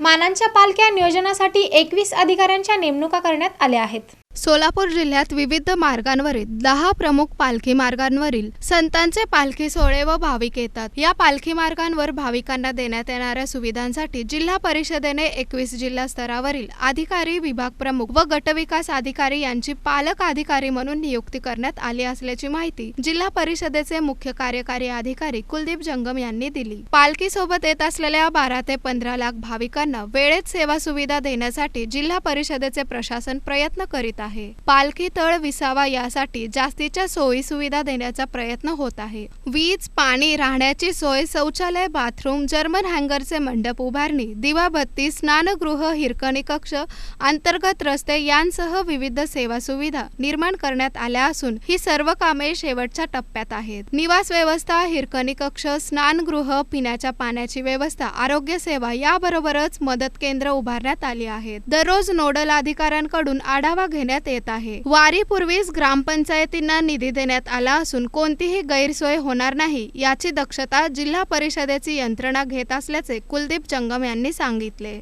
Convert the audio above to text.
मानांच्या पालख्या नियोजनासाठी एकवीस अधिकाऱ्यांच्या नेमणुका करण्यात आल्या आहेत. सोलापूर जिल्ह्यात विविध मार्गांवरील दहा प्रमुख पालखी मार्गांवरील संतांचे पालखी सोहळे व भाविक येतात. या पालखी मार्गांवर भाविकांना देण्यात येणाऱ्या सुविधांसाठी जिल्हा परिषदेने एकवीस जिल्हा स्तरावरील अधिकारी विभाग प्रमुख व गटविकास अधिकारी यांची पालक अधिकारी म्हणून नियुक्ती करण्यात आली असल्याची माहिती जिल्हा परिषदेचे मुख्य कार्यकारी अधिकारी कुलदीप जंगम यांनी दिली. पालखी सोबत येत असलेल्या बारा ते पंधरा लाख भाविकांना वेळेत सेवा सुविधा देण्यासाठी जिल्हा परिषदेचे प्रशासन प्रयत्न करीत आहे. पालखी तळ विसावा यासाठी जास्तीच्या सोयी सुविधा देण्याचा प्रयत्न होत आहे. वीज पाणी राहण्याची सोय शौचालय बाथरूम जर्मन हँगरचे मंडप उभारणी दिवाबत्ती स्नानगृह हिरकणी कक्ष अंतर्गत रस्ते यांसह विविध सेवा सुविधा निर्माण करण्यात आल्या असून ही सर्व कामे शेवटच्या टप्प्यात आहेत. निवास व्यवस्था हिरकणी कक्ष स्नानगृह पिण्याच्या पाण्याची व्यवस्था आरोग्य सेवा याबरोबरच मदत केंद्र उभारण्यात आली आहेत. दररोज नोडल अधिकाऱ्यांकडून आढावा घेण्यात येत आहे. वारीपूर्वीच ग्रामपंचायतींना निधी देण्यात आला असून कोणतीही गैरसोय होणार नाही याची दक्षता जिल्हा परिषदेची यंत्रणा घेत असल्याचे कुलदीप जंगम यांनी सांगितले.